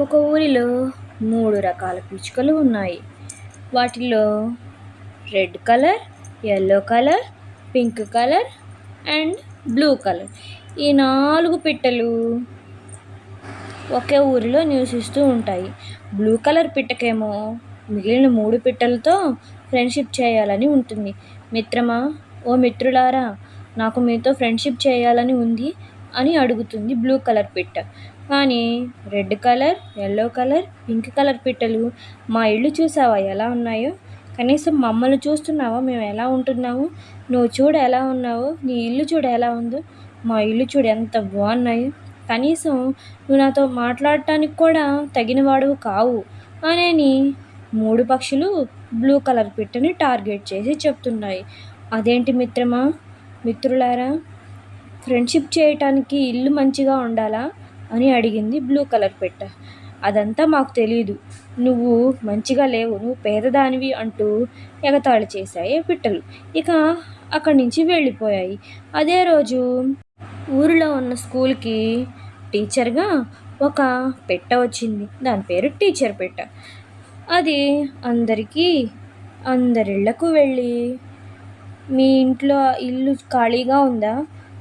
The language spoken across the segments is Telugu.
ఒక ఊరిలో మూడు రకాల పిచ్చుకలు ఉన్నాయి. వాటిలో red colour yellow colour pink colour and blue colour. ఈ నాలుగు పిట్టలు ఒకే ఊరిలో నివసిస్తూ ఉంటాయి. బ్లూ కలర్ పిట్టకేమో మిగిలిన మూడు పిట్టలతో ఫ్రెండ్షిప్ చేయాలని ఉంటుంది. మిత్రమా? ఓ మిత్రులారా నాకు మీతో ఫ్రెండ్షిప్ చేయాలని ఉంది. అని అడుగుతుంది బ్లూ కలర్ పిట్ట. కానీ red colour yellow colour pink colour పిట్టలు మా ఇల్లు చూసావా ఎలా ఉన్నాయో? కనీసం మమ్మల్ని చూస్తున్నావా? మేము ఎలా ఉంటున్నాము? నువ్వు చూడు ఎలా ఉన్నావో? నీ ఇల్లు చూడు ఎలా ఉందో? మా ఇల్లు చూడు ఎంత బాగున్నాయో. కనీసం నువ్వు నాతో మాట్లాడటానికి కూడా తగిన వాడువు కావు అనేని మూడు పక్షులు బ్లూ కలర్ పిట్టని టార్గెట్ చేసి చెప్తున్నాయి. అదేంటి మిత్రమా? మిత్రులారా ఫ్రెండ్షిప్ చేయటానికి ఇల్లు మంచిగా ఉండాలా అని అడిగింది బ్లూ కలర్ పెట్ట. అదంతా మాకు తెలియదు నువ్వు మంచిగా లేవు నువ్వు పేదదానివి అంటూ ఎగతాళి చేశాయి పిట్టలు. ఇక అక్కడి నుంచి వెళ్ళిపోయాయి. అదే రోజు ఊరిలో ఉన్న స్కూల్కి టీచర్గా ఒక పెట్ట వచ్చింది. దాని పేరు టీచర్ పెట్ట. అది అందరికీ అందరిళ్ళకు వెళ్ళి మీ ఇంట్లో ఇల్లు ఖాళీగా ఉందా?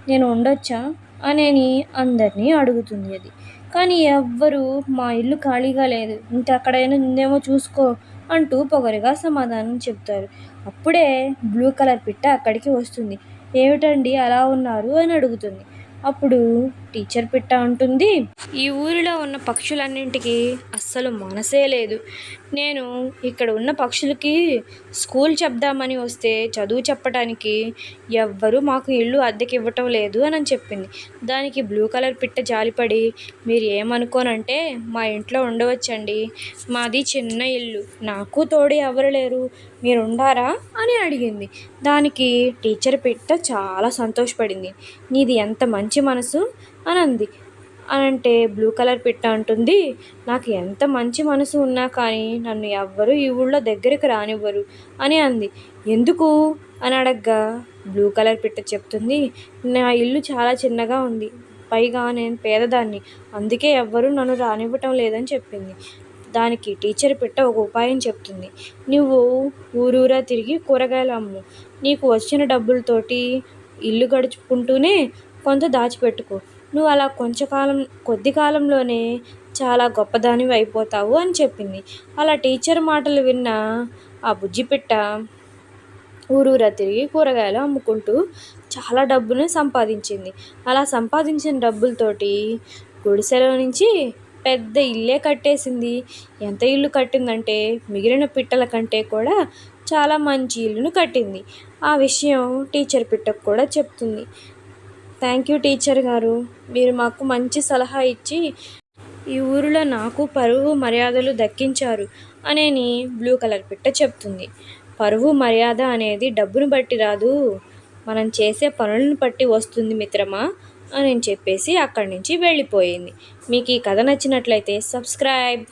నేను ఉండొచ్చా అనేని అందరినీ అడుగుతుంది అది. కానీ ఎవ్వరు మా ఇల్లు ఖాళీగా లేదు. ఇంకెక్కడైనా ఉందేమో చూసుకో అంటూ పొగరుగా సమాధానం చెప్తారు అప్పుడే బ్లూ కలర్ పిట్ట అక్కడికి వస్తుంది. ఏమిటండి అలా ఉన్నారు అని అడుగుతుంది. అప్పుడు టీచర్ పిట్ట అంటుంది. ఈ ఊరిలో ఉన్న పక్షులన్నింటికి అస్సలు మనసే లేదు. నేను ఇక్కడ ఉన్న పక్షులకి స్కూల్ చెప్దామని వస్తే చదువు చెప్పడానికి ఎవ్వరూ మాకు ఇల్లు అద్దెకి ఇవ్వటం లేదు అని చెప్పింది. దానికి బ్లూ కలర్ పిట్ట జాలిపడి మీరు ఏమనుకోనంటే మా ఇంట్లో ఉండవచ్చండి. మాది చిన్న ఇల్లు. నాకు తోడు ఎవరు లేరు. మీరు ఉండారా అని అడిగింది. దానికి టీచర్ పిట్ట చాలా సంతోషపడింది. నీది ఎంత మంచి మనసు. అని అంది అని అంటే బ్లూ కలర్ పిట్ట అంటుంది. నాకు ఎంత మంచి మనసు ఉన్నా కానీ నన్ను ఎవ్వరూ ఈ ఊళ్ళో దగ్గరికి రానివ్వరు అని అంది. ఎందుకు? అని అడగ్గా బ్లూ కలర్ పిట్ట చెప్తుంది. నా ఇల్లు చాలా చిన్నగా ఉంది. పైగా నేను పేదదాన్ని. అందుకే ఎవ్వరూ నన్ను రానివ్వటం లేదని చెప్పింది. దానికి టీచర్ పిట్ట ఒక ఉపాయం చెప్తుంది. నువ్వు ఊరూరా తిరిగి కూరగాయలు అమ్ము. నీకు వచ్చిన డబ్బులతోటి ఇల్లు గడుచుకుంటూనే కొంత దాచిపెట్టుకో. నువ్వు అలా కొంచెం కాలం కొద్ది కాలంలోనే చాలా గొప్పదానివి అయిపోతావు అని చెప్పింది. అలా టీచర్ మాటలు విన్న ఆ బుజ్జిపిట్ట ఊరూరా తిరిగి కూరగాయలు అమ్ముకుంటూ చాలా డబ్బుని సంపాదించింది. అలా సంపాదించిన డబ్బులతోటి గుడిసెలో నుంచి పెద్ద ఇల్లే కట్టేసింది. ఎంత ఇల్లు కట్టిందంటే మిగిలిన పిట్టల కంటే కూడా చాలా మంచి ఇల్లును కట్టింది. ఆ విషయం టీచర్ పిట్టకు కూడా చెప్తుంది. థ్యాంక్ యూ టీచర్ గారు. మీరు మాకు మంచి సలహా ఇచ్చి ఈ ఊరిలో నాకు పరువు మర్యాదలు దక్కించారు అనేని బ్లూ కలర్ పిట్ట చెప్తుంది. పరువు మర్యాద అనేది డబ్బును బట్టి రాదు. మనం చేసే పనులను బట్టి వస్తుంది మిత్రమా అని చెప్పేసి అక్కడి నుంచి వెళ్ళిపోయింది. మీకు ఈ కథ నచ్చినట్లయితే సబ్స్క్రైబ్.